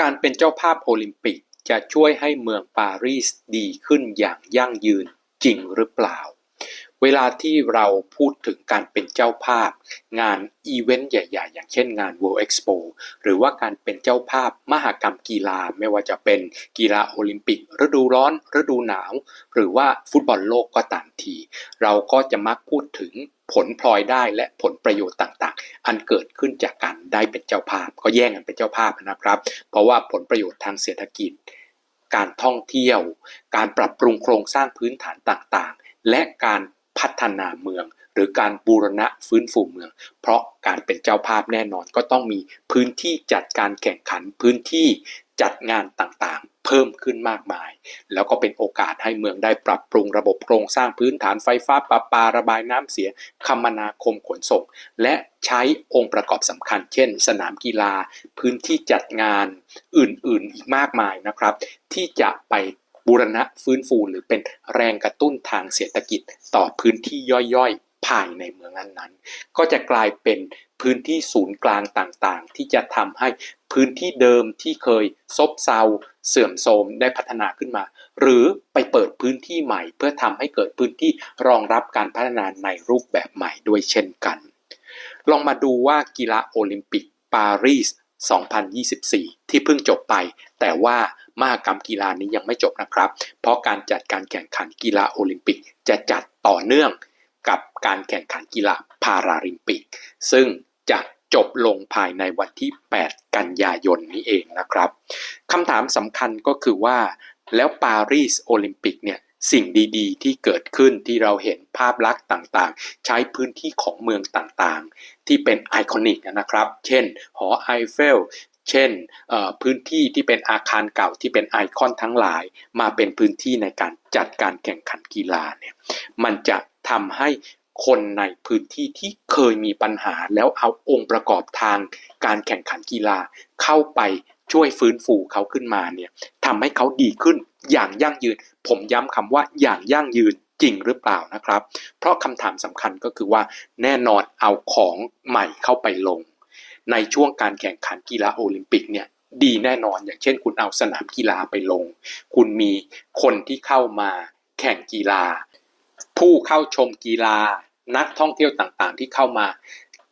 การเป็นเจ้าภาพโอลิมปิกจะช่วยให้เมืองปารีสดีขึ้นอย่างยั่งยืนจริงหรือเปล่า เวลาที่เราพูดถึงการเป็นเจ้าภาพ งานอีเวนต์ใหญ่ๆ อย่างเช่นงาน World Expo หรือว่าการเป็นเจ้าภาพมหกรรมกีฬาไม่ว่าจะเป็นกีฬาโอลิมปิก ฤดูร้อน ฤดูหนาว หรือว่าฟุตบอลโลกก็ตามที เราก็จะมักพูดถึงผลพลอยได้และผลประโยชน์ต่าง อันเกิดขึ้นจากการได้เป็นเจ้าภาพ ก็แย่งกันเป็นเจ้าภาพนะครับ เพราะว่าผลประโยชน์ทางเศรษฐกิจ การท่องเที่ยว การปรับปรุงโครงสร้างพื้นฐานต่างๆ และการพัฒนาเมืองหรือการบูรณะฟื้นฟูเมือง เพราะการเป็นเจ้าภาพแน่นอนก็ต้องมีพื้นที่จัดการแข่งขันพื้นที่ จัดงานต่างๆ เพิ่มขึ้นมากมาย แล้วก็เป็นโอกาสให้เมืองได้ปรับปรุงระบบโครงสร้างพื้นฐานไฟฟ้าประปาระบายน้ำเสียคมนาคมขนส่ง และใช้องค์ประกอบสำคัญ เช่น สนามกีฬา พื้นที่จัดงานอื่นๆอีกมากมายนะครับ ที่จะไปบูรณะฟื้นฟูหรือเป็นแรงกระตุ้นทางเศรษฐกิจต่อพื้นที่ย่อยๆ ภายในเมืองนั้นๆ ก็จะกลายเป็น พื้นที่ศูนย์กลางต่างๆ ที่จะทำให้พื้นที่เดิมที่เคยซบเซาเสื่อมโทรมได้พัฒนาขึ้นมา หรือไปเปิดพื้นที่ใหม่ เพื่อทำให้เกิดพื้นที่รองรับการพัฒนาในรูปแบบใหม่ด้วยเช่นกัน ลองมาดูว่ากีฬาโอลิมปิกปารีส 2024 ที่เพิ่งจบไป แต่ว่ามหกรรมกีฬานี้ยังไม่จบนะครับ เพราะการจัดการแข่งขันกีฬาโอลิมปิกจะจัดต่อเนื่องกับการแข่งขันกีฬาพาราลิมปิก ซึ่ง จะจบลงภายในวันที่ 8 กันยายนนี้เองนะครับคำถามสำคัญก็คือว่า แล้วปารีสโอลิมปิกเนี่ยสิ่งดีๆ ที่เกิดขึ้นที่เราเห็นภาพลักษณ์ต่างๆ ใช้พื้นที่ของเมืองต่างๆ ที่เป็นไอคอนิกนะครับ เช่น หอไอเฟล เช่นพื้นที่ที่เป็นอาคารเก่าที่เป็นไอคอนทั้งหลาย มาเป็นพื้นที่ในการจัดการแข่งขันกีฬาเนี่ยมันจะทำให้ คนในพื้นที่ที่เคยมีปัญหา แล้วเอาองค์ประกอบทางการแข่งขันกีฬาเข้าไปช่วยฟื้นฟูเขาขึ้นมาเนี่ยทำให้เขาดีขึ้นอย่างยั่งยืน ผมย้ำคำว่าอย่างยั่งยืนจริงหรือเปล่านะครับ เพราะคำถามสำคัญก็คือว่าแน่นอนเอาของใหม่เข้าไปลง ในช่วงการแข่งขันกีฬาโอลิมปิกเนี่ยดีแน่นอนอย่างเช่น คุณเอาสนามกีฬาไปลง คุณมีคนที่เข้ามาแข่งกีฬา ผู้เข้าชมกีฬานักท่องเที่ยวต่างๆ ที่เข้ามา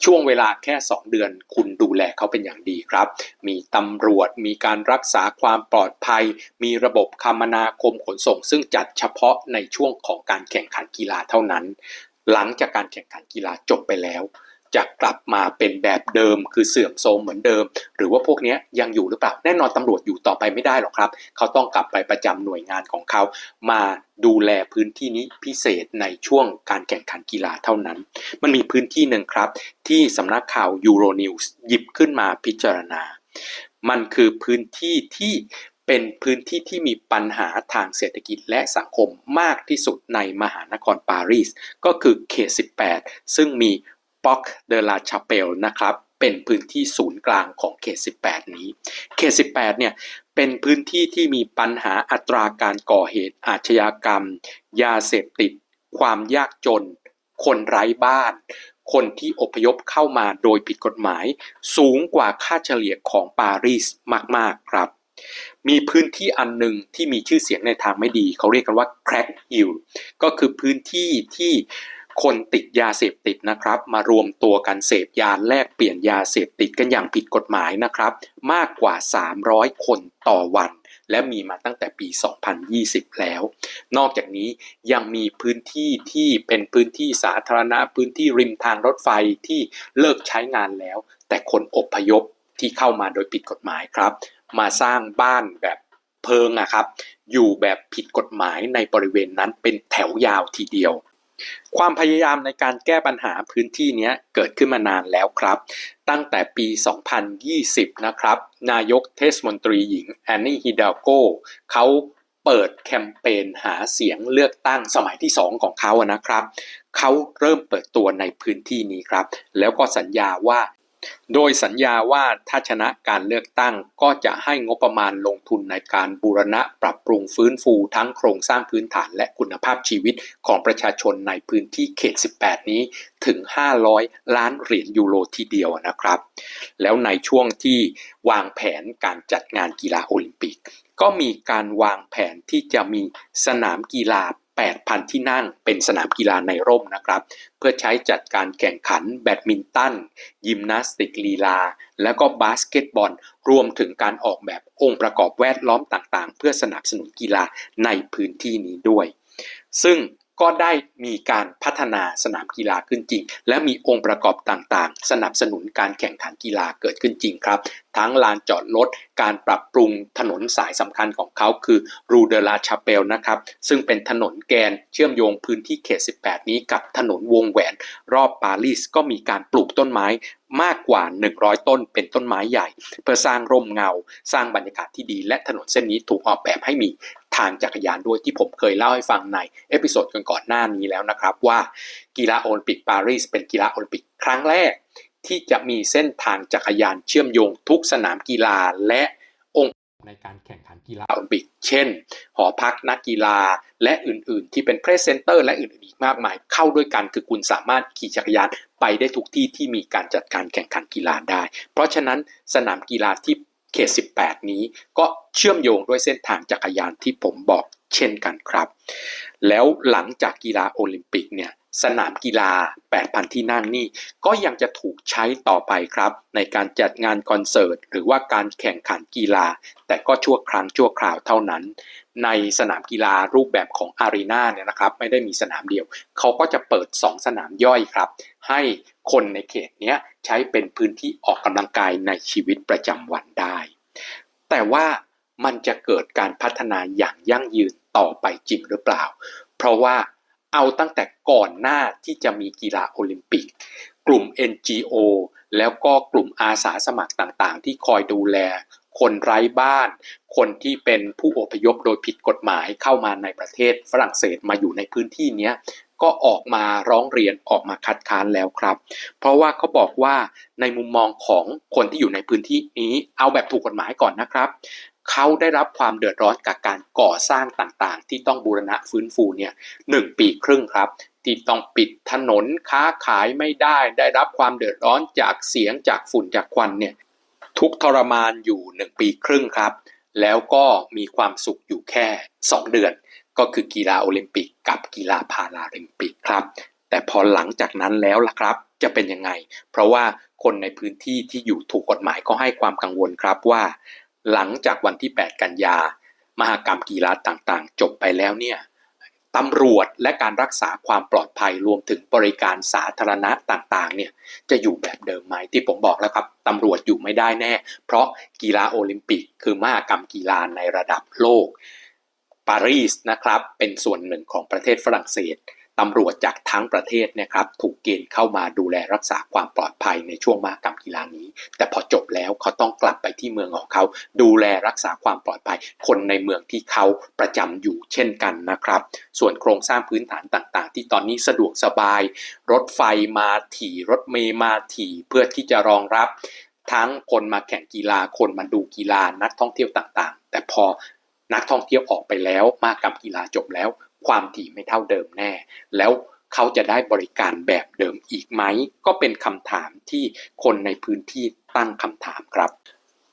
ช่วงเวลาแค่ 2 เดือน คุณดูแลเขาเป็นอย่างดีครับ มีตำรวจมีการรักษาความปลอดภัย มีระบบคมนาคมขนส่ง ซึ่งจัดเฉพาะในช่วงของการแข่งขันกีฬาเท่านั้น หลังจากการแข่งขันกีฬาจบไปแล้ว จะกลับมาเป็นแบบเดิม คือเสื่อมโทรมเหมือนเดิม หรือว่าพวกนี้ยังอยู่หรือเปล่า แน่นอนตำรวจอยู่ต่อไปไม่ได้หรอกครับ เขาต้องกลับไปประจำหน่วยงานของเขา มาดูแลพื้นที่นี้พิเศษในช่วงการแข่งขันกีฬาเท่านั้น มันมีพื้นที่หนึ่งครับ ที่สำนักข่าว Euronews หยิบขึ้นมาพิจารณา มันคือพื้นที่ที่เป็นพื้นที่ที่มีปัญหาทางเศรษฐกิจและสังคมมากที่สุดในมหานครปารีส ก็คือเขต 18 ซึ่งมี ป็อกเดลาชาเปลนะครับเป็นพื้นที่ศูนย์กลางของเขต 18 นี้ เขต 18 เนี่ยเป็นพื้นที่ที่มีปัญหาอัตราการก่อเหตุอาชญากรรม ยาเสพติด ความยากจน คนไร้บ้าน คนที่อพยพเข้ามาโดยผิดกฎหมาย สูงกว่าค่าเฉลี่ยของปารีสมาก ๆ ครับ มีพื้นที่อันหนึ่งที่มีชื่อเสียงในทางไม่ดี เขาเรียกกันว่า crack hill ก็คือพื้นที่ที่ คนติดยาเสพติดนะครับ มารวมตัวกันเสพยาแลกเปลี่ยนยาเสพติดกันอย่างผิดกฎหมายนะครับ มากกว่า 300 คนต่อวัน และมีมาตั้งแต่ปี 2020 แล้ว นอกจากนี้ยังมีพื้นที่ที่เป็นพื้นที่สาธารณะพื้นที่ริมทางรถไฟที่เลิกใช้งานแล้ว แต่คนอพยพที่เข้ามาโดยผิดกฎหมายครับ มาสร้างบ้านแบบเพิงอะครับ อยู่แบบผิดกฎหมายในบริเวณนั้นเป็นแถวยาวทีเดียว ความพยายามในการแก้ปัญหาพื้นที่นี้เกิดขึ้นมานานแล้วครับ ตั้งแต่ปี 2020 นะครับ นายกเทศมนตรีหญิงแอนนี่ฮิดาโกเขาเปิดแคมเปญหาเสียงเลือกตั้งสมัยที่ 2 ของเขานะครับ เขาเริ่มเปิดตัวในพื้นที่นี้ครับ แล้วก็สัญญาว่า โดยสัญญาว่าถ้าชนะการเลือกตั้งก็จะให้งบประมาณลงทุนในการบูรณะปรับปรุงฟื้นฟูทั้งโครงสร้างพื้นฐานและคุณภาพชีวิตของประชาชนในพื้นที่เขต 18 นี้ถึง 500 ล้านเหรียญยูโรทีเดียวนะครับ แล้วในช่วงที่วางแผนการจัดงานกีฬาโอลิมปิก ก็มีการวางแผนที่จะมีสนามกีฬา 8,000 ที่นั่งเป็นสนามกีฬาในร่มนะครับ เพื่อใช้จัดการแข่งขันแบดมินตัน ยิมนาสติกลีลา และก็บาสเกตบอล รวมถึงการออกแบบองค์ประกอบแวดล้อมต่างๆ เพื่อสนับสนุนกีฬาในพื้นที่นี้ด้วย ซึ่ง ก็ได้มีการพัฒนาสนามกีฬาขึ้นจริง และมีองค์ประกอบต่างๆ สนับสนุนการแข่งขันกีฬาเกิดขึ้นจริงครับ ทั้งลานจอดรถการปรับปรุงถนนสายสำคัญของเขาคือรูเดลาชาเปลนะครับ ซึ่งเป็นถนนแกนเชื่อมโยงพื้นที่เขต 18 นี้กับถนนวงแหวน รอบปารีสก็มีการปลูกต้นไม้มากกว่า 100 ต้นเป็นต้นไม้ใหญ่ เพื่อสร้างร่มเงา สร้างบรรยากาศที่ดี และถนนเส้นนี้ถูกออกแบบให้มี ทางจักรยานด้วยที่ผมเคยเล่าให้ฟังในเอพิโซดก่อนๆหน้านี้แล้วนะครับ ว่ากีฬาโอลิมปิกปารีสเป็นกีฬาโอลิมปิกครั้งแรก ที่จะมีเส้นทางจักรยานเชื่อมโยงทุกสนามกีฬาและองค์ในการแข่งขันกีฬาโอลิมปิก เช่น หอพักนักกีฬาและอื่นๆ ที่เป็นเพรสเซนเตอร์และอื่นๆอีกมากมายเข้าด้วยกันคือคุณสามารถขี่จักรยานไปได้ทุกที่ที่มีการจัดการแข่งขันกีฬาได้ เพราะฉะนั้นสนามกีฬาที่ เขต 18 นี้ ก็เชื่อมโยงด้วยเส้นทางจักรยานที่ผมบอก เช่นกันครับ แล้วหลังจากกีฬาโอลิมปิกเนี่ยสนามกีฬา 8,000 ที่นั่งนี่ ก็ยังจะถูกใช้ต่อไปครับ ในการจัดงานคอนเสิร์ต หรือว่าการแข่งขันกีฬา แต่ก็ชั่วครั้งชั่วคราวเท่านั้น ในสนามกีฬารูปแบบของอารีนาเนี่ยนะครับ ไม่ได้มีสนามเดียว เขาก็จะเปิด 2 สนามย่อยครับ ให้คนในเขตเนี้ยใช้เป็นพื้นที่ออกกำลังกายในชีวิตประจำวันได้ แต่ว่ามันจะเกิดการพัฒนาอย่างยั่งยืน ต่อไปจริงหรือเปล่า เพราะว่าเอาตั้งแต่ก่อนหน้าที่จะมีกีฬาโอลิมปิก กลุ่ม NGO แล้วก็กลุ่มอาสาสมัครต่างๆ ที่คอยดูแล คนไร้บ้าน คนที่เป็นผู้อพยพโดยผิดกฎหมายเข้ามาในประเทศฝรั่งเศสมาอยู่ในพื้นที่นี้ก็ออกมาร้องเรียนออกมาคัดค้านแล้วครับ เพราะว่าเขาบอกว่าในมุมมองของคนที่อยู่ในพื้นที่นี้ เอาแบบถูกกฎหมายก่อนนะครับ เขาได้รับความเดือดร้อนกับการก่อสร้างต่างๆ ที่ต้องบูรณะฟื้นฟูเนี่ยหนึ่งปีครึ่งครับ ที่ต้องปิดถนนค้าขายไม่ได้ ได้รับความเดือดร้อนจากเสียงจากฝุ่นจากควันเนี่ยทุกทรมานอยู่หนึ่งปีครึ่งครับ แล้วก็มีความสุขอยู่แค่ 2 เดือน ก็คือกีฬาโอลิมปิกกับกีฬาพาราลิมปิกครับ แต่พอหลังจากนั้นแล้วล่ะครับ จะเป็นยังไง เพราะว่าคนในพื้นที่ที่อยู่ถูกกฎหมายก็ให้ความกังวลครับว่า หลังจากวันที่ 8 กันยา มหากรรมกีฬาต่างๆ จบไปแล้วเนี่ยตำรวจและการรักษาความปลอดภัยรวมถึงบริการสาธารณะต่างๆ เนี่ยจะอยู่แบบเดิมไหมที่ผมบอกแล้วครับตำรวจอยู่ไม่ได้แน่ เพราะกีฬาโอลิมปิก คือมหากรรมกีฬาในระดับโลก ปารีสนะครับเป็นส่วนหนึ่งของประเทศฝรั่งเศส ตำรวจจากทั้งประเทศนะครับถูกเกณฑ์เข้ามาดูแลรักษาความปลอดภัยในช่วงมากรรมกีฬานี้ แต่พอจบแล้วเขาต้องกลับไปที่เมืองของเขา ดูแลรักษาความปลอดภัย คนในเมืองที่เขาประจำอยู่เช่นกันนะครับ ส่วนโครงสร้างพื้นฐานต่างๆ ที่ตอนนี้สะดวกสบาย รถไฟมาถี่รถเมย์มาถี่เพื่อที่จะรองรับ ทั้งคนมาแข่งกีฬาคนมาดูกีฬานักท่องเที่ยวต่างๆ แต่พอนักท่องเที่ยวออกไปแล้วมากรรมกีฬาจบแล้ว ความถี่ไม่เท่าเดิมแน่ แล้วเขาจะได้บริการแบบเดิมอีกไหม ก็เป็นคำถามที่คนในพื้นที่ตั้งคำถามครับ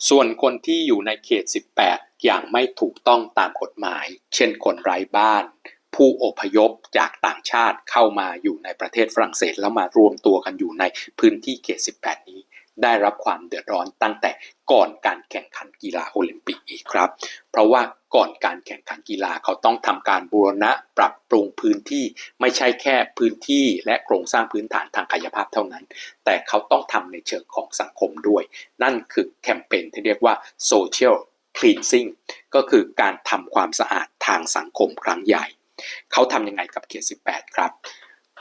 ส่วนคนที่อยู่ในเขต 18 อย่างไม่ถูกต้องตามกฎหมาย เช่นคนไร้บ้านผู้อพยพจากต่างชาติเข้ามาอยู่ในประเทศฝรั่งเศสแล้วมารวมตัวกันอยู่ในพื้นที่เขต 18 นี้ ได้รับความเดือดร้อนตั้งแต่ก่อนการแข่งขันกีฬาโอลิมปิกอีกครับ เพราะว่าก่อนการแข่งขันกีฬาเขาต้องทำการบูรณะปรับปรุงพื้นที่ไม่ใช่แค่พื้นที่และโครงสร้างพื้นฐานทางกายภาพเท่านั้น แต่เขาต้องทำในเชิงของสังคมด้วย นั่นคือแคมเปญที่เรียกว่า social cleansing ก็คือการทำความสะอาดทางสังคมครั้งใหญ่ เขาทำยังไงกับเขต 18 ครับ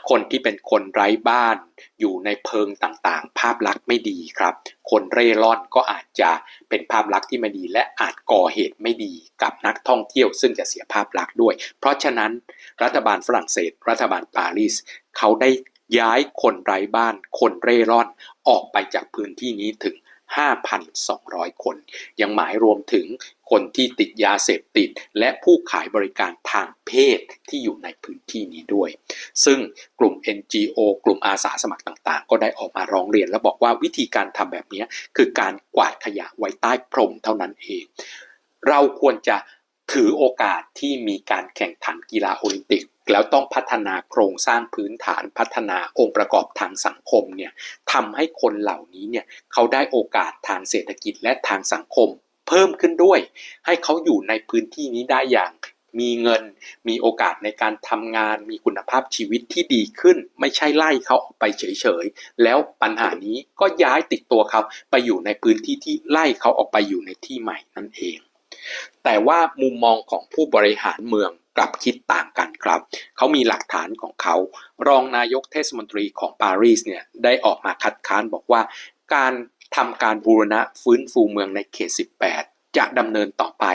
คนที่เป็นคนไร้บ้านอยู่ในเพิงต่างๆ ภาพลักษณ์ไม่ดีครับ คนเร่ร่อนก็อาจจะเป็นภาพลักษณ์ที่ไม่ดี และอาจก่อเหตุไม่ดีกับนักท่องเที่ยว ซึ่งจะเสียภาพลักษณ์ด้วย เพราะฉะนั้นรัฐบาลฝรั่งเศส รัฐบาลปารีสเขาได้ย้ายคนไร้บ้าน คนเร่ร่อนออกไปจากพื้นที่นี้ถึง5,200 คน ยังหมายรวมถึง คนที่ติดยาเสพติด และผู้ขายบริการทางเพศที่อยู่ในพื้นที่นี้ด้วย ซึ่งกลุ่ม NGO กลุ่มอาสาสมัครต่างๆ ก็ได้ออกมาร้องเรียน และบอกว่าวิธีการทำแบบนี้คือการกวาดขยะไว้ใต้พรมเท่านั้นเอง เราควรจะถือโอกาสที่มีการแข่งขันกีฬาโอลิมปิก แล้วต้องพัฒนาโครงสร้างพื้นฐานพัฒนาองค์ประกอบทางสังคมเนี่ยทำให้คนเหล่านี้เนี่ยเขาได้โอกาสทางเศรษฐกิจและทางสังคม เพิ่มขึ้นด้วย ให้เขาอยู่ในพื้นที่นี้ได้อย่างมีเงิน มีโอกาสในการทำงาน มีคุณภาพชีวิตที่ดีขึ้น ไม่ใช่ไล่เขาออกไปเฉยๆ แล้วปัญหานี้ก็ย้ายติดตัวเขาไปอยู่ในพื้นที่ที่ไล่เขาออกไปอยู่ในที่ใหม่นั่นเอง แต่ว่ามุมมองของผู้บริหารเมืองกลับคิดต่างกันครับ เขามีหลักฐานของเขา รองนายกเทศมนตรีของปารีสเนี่ยได้ออกมาคัดค้านบอกว่าการ ทำการบูรณะฟื้นฟูเมืองในเขต 18 จะดำเนินต่อไป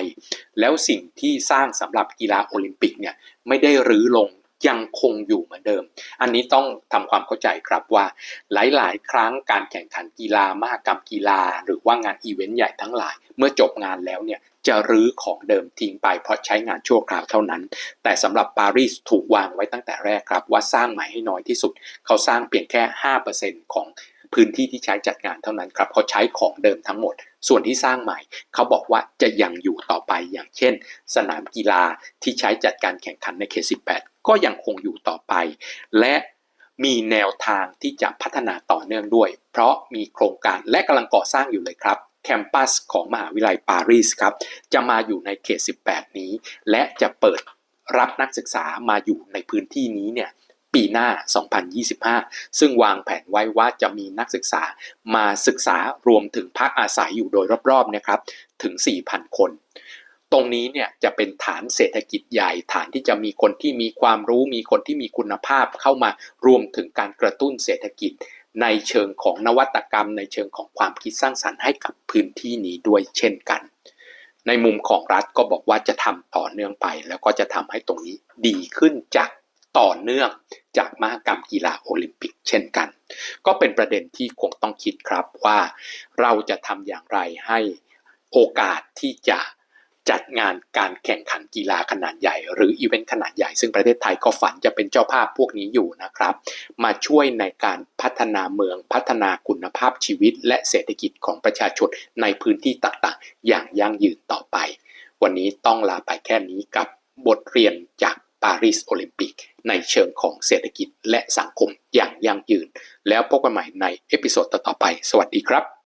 แล้วสิ่งที่สร้างสำหรับกีฬาโอลิมปิกเนี่ยไม่ได้รื้อลงยังคงอยู่เหมือนเดิม อันนี้ต้องทำความเข้าใจครับว่าหลาย ๆ ครั้งการแข่งขันกีฬามหกรรมกีฬา หรือว่างานอีเวนต์ใหญ่ทั้งหลาย เมื่อจบงานแล้วเนี่ยจะรื้อของเดิมทิ้งไปเพราะใช้งานชั่วคราวเท่านั้น แต่สำหรับปารีสถูกวางไว้ตั้งแต่แรกครับว่าสร้างใหม่ให้น้อยที่สุด เขาสร้างเพียงแค่ 5%ของ พื้นที่ที่ใช้จัดงานเท่านั้นครับเขาใช้ของเดิมทั้งหมด ส่วนที่สร้างใหม่ เขาบอกว่าจะยังอยู่ต่อไปอย่างเช่น สนามกีฬาที่ใช้จัดการแข่งขันในเขต 18 ก็ยังคงอยู่ต่อไป และมีแนวทางที่จะพัฒนาต่อเนื่องด้วย เพราะมีโครงการและกำลังก่อสร้างอยู่เลยครับแคมปัสของมหาวิทยาลัยปารีสครับ จะมาอยู่ในเขต 18 นี้ และจะเปิดรับนักศึกษามาอยู่ในพื้นที่นี้เนี่ย ปีหน้า 2025 ซึ่งวางแผนไว้ว่าจะมีนักศึกษามาศึกษารวมถึงพักอาศัยอยู่โดยรอบๆนะครับถึง 4,000 คน ตรงนี้เนี่ยจะเป็นฐานเศรษฐกิจใหญ่ ฐานที่จะมีคนที่มีความรู้ มีคนที่มีคุณภาพเข้ามารวมถึงการกระตุ้นเศรษฐกิจในเชิงของนวัตกรรม ในเชิงของความคิดสร้างสรรค์ให้กับพื้นที่นี้ด้วยเช่นกัน ในมุมของรัฐก็บอกว่าจะทำต่อเนื่องไป แล้วก็จะทำให้ตรงนี้ดีขึ้นจาก ต่อเนื่องจากมหกรรมกีฬาโอลิมปิกเช่นกัน ก็เป็นประเด็นที่คงต้องคิดครับว่าเราจะทำอย่างไรให้โอกาสที่จะจัดงานการแข่งขันกีฬาขนาดใหญ่ หรืออีเวนต์ขนาดใหญ่ ซึ่งประเทศไทยก็ฝันจะเป็นเจ้าภาพพวกนี้อยู่นะครับ มาช่วยในการพัฒนาเมืองพัฒนาคุณภาพชีวิต และเศรษฐกิจของประชาชนในพื้นที่ต่างๆ อย่างยั่งยืนต่อไป วันนี้ต้องลาไปแค่นี้กับบทเรียนจาก ปารีสโอลิมปิก ในเชิงของเศรษฐกิจและสังคมอย่างยั่งยืน แล้วพบกันใหม่ในเอพิโซดต่อๆไป สวัสดีครับ